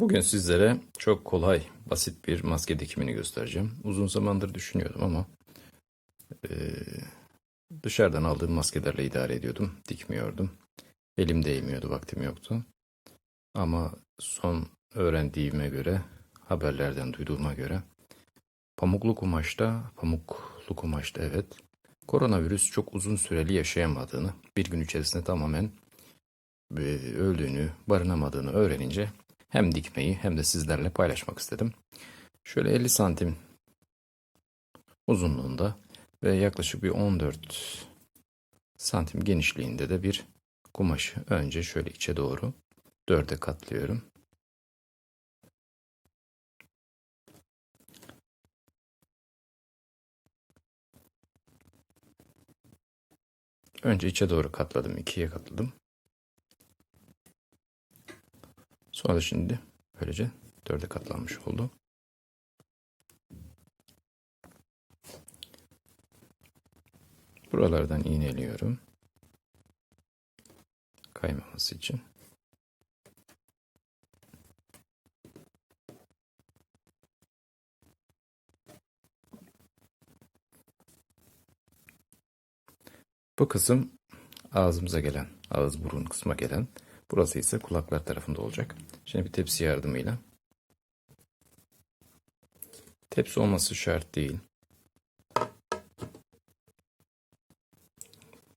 Bugün sizlere çok kolay, basit bir maske dikimini göstereceğim. Uzun zamandır düşünüyordum ama eee, dışarıdan aldığım maskelerle idare ediyordum, dikmiyordum. Elim değmiyordu, vaktim yoktu. Ama son öğrendiğime göre, haberlerden duyduğuma göre pamuklu kumaşta, pamuklu kumaşta evet, koronavirüs çok uzun süreli yaşayamadığını, bir gün içerisinde tamamen e, öldüğünü, barınamadığını öğrenince hem dikmeyi hem de sizlerle paylaşmak istedim. Şöyle 50 santim uzunluğunda ve yaklaşık bir 14 santim genişliğinde de bir kumaşı önce şöyle içe doğru dörde katlıyorum. Önce içe doğru katladım, ikiye katladım. Sonra da şimdi böylece dörde katlanmış oldu. Buralardan iğneliyorum. Kaymaması için. Bu kısım ağzımıza gelen, ağız burun kısma gelen. Burası ise kulaklar tarafında olacak. Şimdi bir tepsi yardımıyla. Tepsi olması şart değil.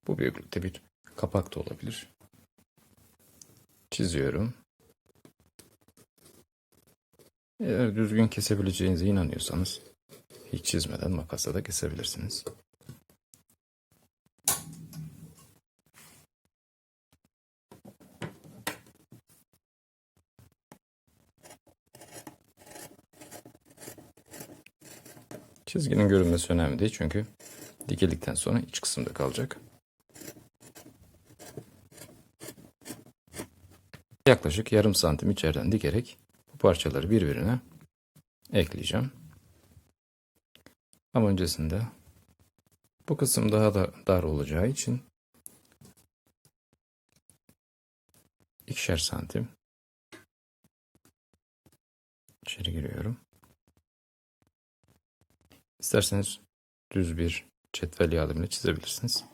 Bu büyüklükte bir kapak da olabilir. Çiziyorum. Eğer düzgün kesebileceğinize inanıyorsanız hiç çizmeden makasla da kesebilirsiniz. Çizginin görünmesi önemli değil çünkü dikildikten sonra iç kısımda kalacak. Yaklaşık yarım santim içeriden dikerek bu parçaları birbirine ekleyeceğim. Ama öncesinde bu kısım daha da dar olacağı için ikişer santim içeri giriyorum. İsterseniz düz bir cetvel yardımıyla çizebilirsiniz.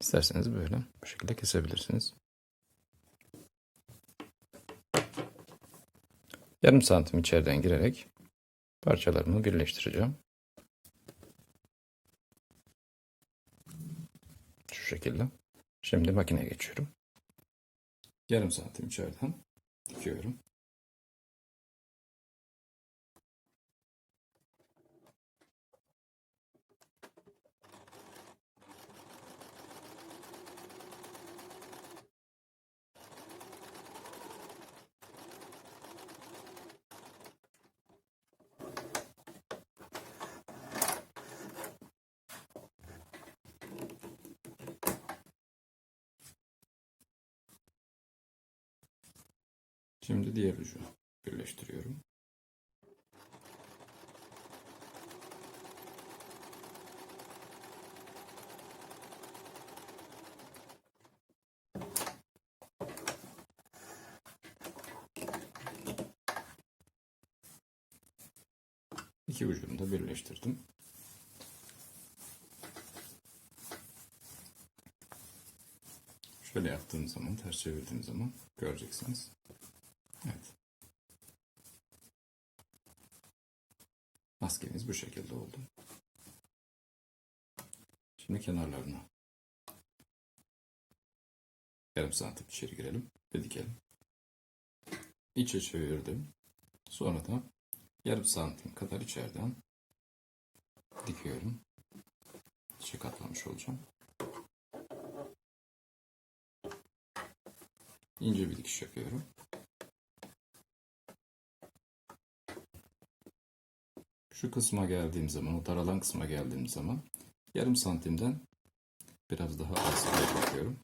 İsterseniz böyle bu şekilde kesebilirsiniz. Yarım santim içeriden girerek parçalarımı birleştireceğim. Şu şekilde. Şimdi makineye geçiyorum. Yarım santim içeriden dikiyorum. Şimdi diğer ucu birleştiriyorum. İki ucunu da birleştirdim. Şöyle yaptığım zaman, ters çevirdiğim zaman göreceksiniz. Evet. Bu şekilde oldu. Şimdi kenarlarına yarım santim içeri girelim ve dikelim. İçe çevirdim. Sonra da yarım santim kadar içeriden dikiyorum. İçe katlamış olacağım. İnce bir dikiş yapıyorum. Şu kısma geldiğim zaman, o daralan kısma geldiğim zaman yarım santimden biraz daha az yapıyorum.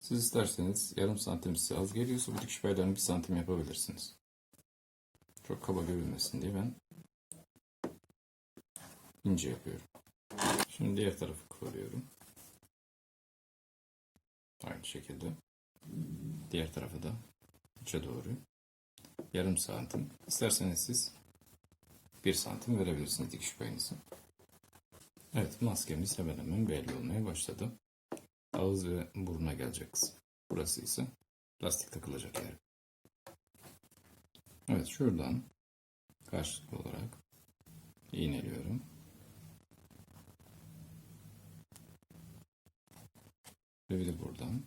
Siz isterseniz yarım santim size az geliyorsa bu dikiş paylarını bir santim yapabilirsiniz. Çok kaba görünmesin diye ben ince yapıyorum. Şimdi diğer tarafı kıvırıyorum. Aynı şekilde. Diğer tarafı da içe doğru. Yarım santim. İsterseniz siz bir santim verebilirsiniz dikiş payınızı. Evet maskemiz hemen hemen belli olmaya başladı. Ağız ve buruna gelecek kısım. Burası ise lastik takılacak yer. Evet şuradan karşılıklı olarak iğneliyorum. Ve bir de buradan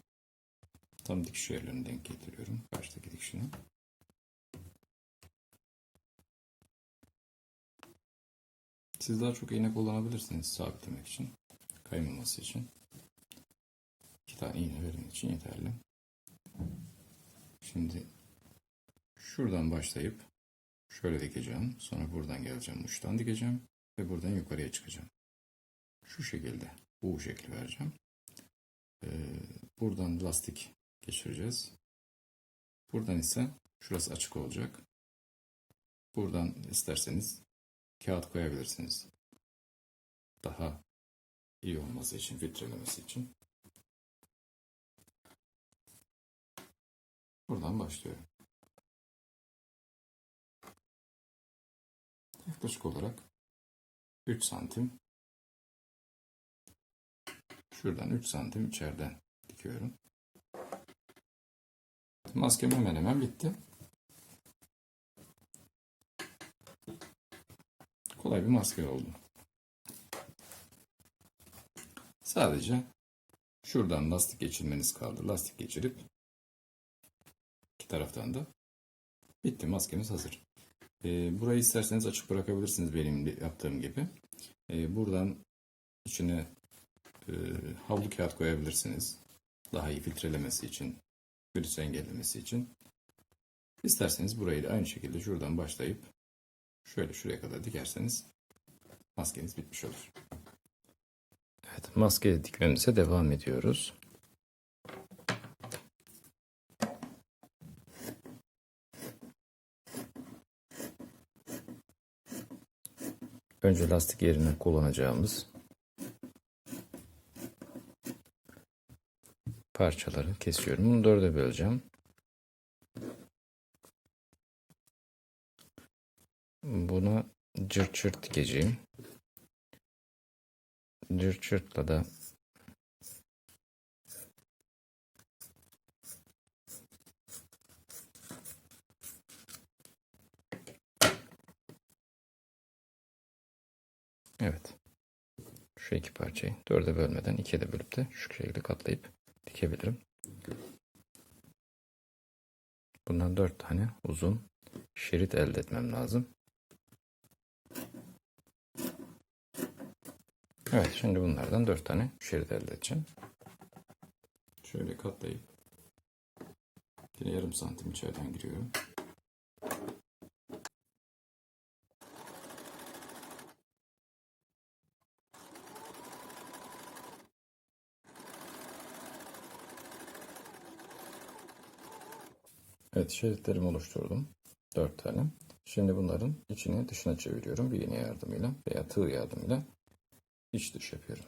tam dikiş yerlerini denk getiriyorum. Karşıdaki dikişini. Siz daha çok iğne kullanabilirsiniz sabitlemek için. Kaymaması için. İki tane iğne verin için yeterli. Şimdi şuradan başlayıp şöyle dikeceğim. Sonra buradan geleceğim. Uçtan dikeceğim. Ve buradan yukarıya çıkacağım. Şu şekilde. U şekli vereceğim. Ee, buradan lastik geçireceğiz. Buradan ise şurası açık olacak. Buradan isterseniz kağıt koyabilirsiniz. Daha iyi olması için, filtrelemesi için. Buradan başlıyorum. Yaklaşık olarak 3 santim şuradan 3 santim içeriden dikiyorum. Maskem hemen hemen bitti. Kolay bir maske oldu. Sadece şuradan lastik geçirmeniz kaldı. Lastik geçirip iki taraftan da bitti. Maskemiz hazır. Ee, burayı isterseniz açık bırakabilirsiniz benim yaptığım gibi. Ee, buradan içine e, havlu kağıt koyabilirsiniz. Daha iyi filtrelemesi için, virüs engellemesi için. İsterseniz burayı da aynı şekilde şuradan başlayıp şöyle şuraya kadar dikerseniz maskeniz bitmiş olur. Evet, maske dikmemize devam ediyoruz. Önce lastik yerine kullanacağımız parçaları kesiyorum. Bunu dörde böleceğim. Buna cırt cırt dikeceğim. Cırt cırtla da Evet. Şu iki parçayı dörde bölmeden ikiye de bölüp de şu şekilde katlayıp dikebilirim. Bundan dört tane uzun şerit elde etmem lazım. Evet şimdi bunlardan dört tane şerit elde edeceğim. Şöyle katlayıp yine yarım santim içeriden giriyorum. Evet şeritlerimi oluşturdum. Dört tane. Şimdi bunların içini dışına çeviriyorum bir iğne yardımıyla veya tığ yardımıyla iç dış yapıyorum.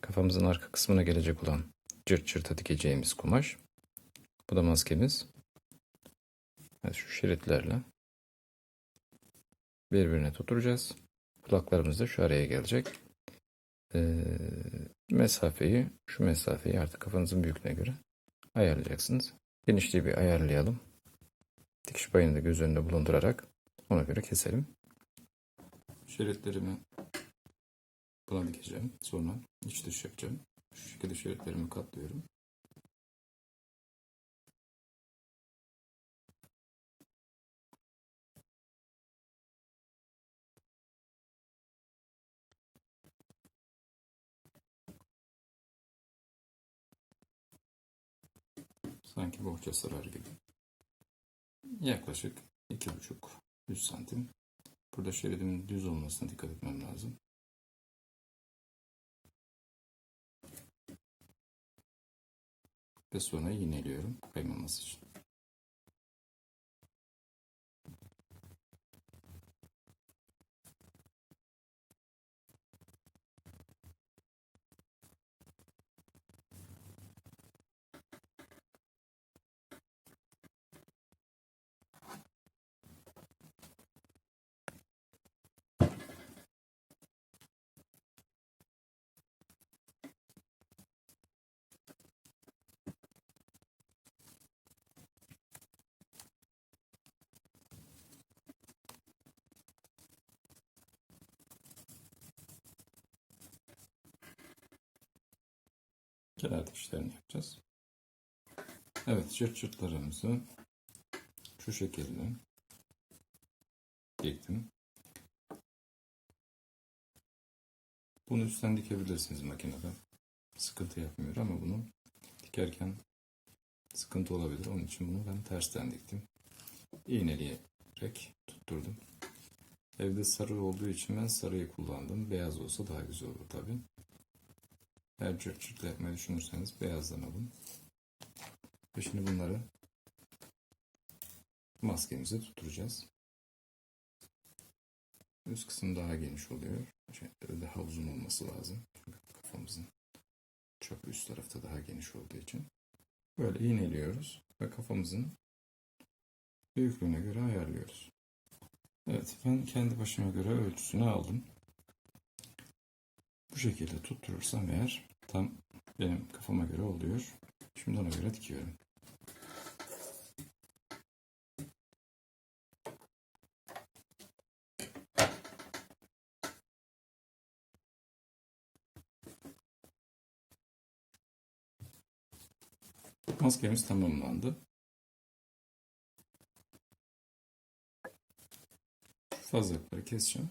Kafamızın arka kısmına gelecek olan cırt cırta dikeceğimiz kumaş. Bu da maskemiz. Evet, şu şeritlerle birbirine tutturacağız. Kulaklarımız da şu araya gelecek. Ee, mesafeyi, şu mesafeyi artık kafanızın büyüklüğüne göre ayarlayacaksınız. Genişliği bir ayarlayalım. Dikiş payını da göz önünde bulundurarak ona göre keselim. Şeritlerimi buna dikeceğim. Sonra iç dış yapacağım. Şu şekilde şeritlerimi katlıyorum. Sanki bohça sarar gibi. Yaklaşık iki buçuk üç santim. Burada şeridimin düz olmasına dikkat etmem lazım. Ve sonra iğneliyorum kaymaması için. Kenar dikişlerini yapacağız. Evet çırt çırtlarımızı şu şekilde diktim. Bunu üstten dikebilirsiniz makinede. Sıkıntı yapmıyor ama bunu dikerken sıkıntı olabilir. Onun için bunu ben tersten diktim. İğneleyerek tutturdum. Evde sarı olduğu için ben sarıyı kullandım. Beyaz olsa daha güzel olur tabi. Cırtla yapmayı düşünürseniz beyazdan alın. Ve şimdi bunları maskemize tutturacağız. Üst kısım daha geniş oluyor. Şey, Daha uzun olması lazım. Çünkü kafamızın çok üst tarafta daha geniş olduğu için. Böyle iğneliyoruz ve kafamızın büyüklüğüne göre ayarlıyoruz. Evet ben kendi başıma göre ölçüsünü aldım. Bu şekilde tutturursam eğer tam benim kafama göre oluyor. Şimdi ona göre dikiyorum. Maskemiz tamamlandı. Fazlalıkları keseceğim.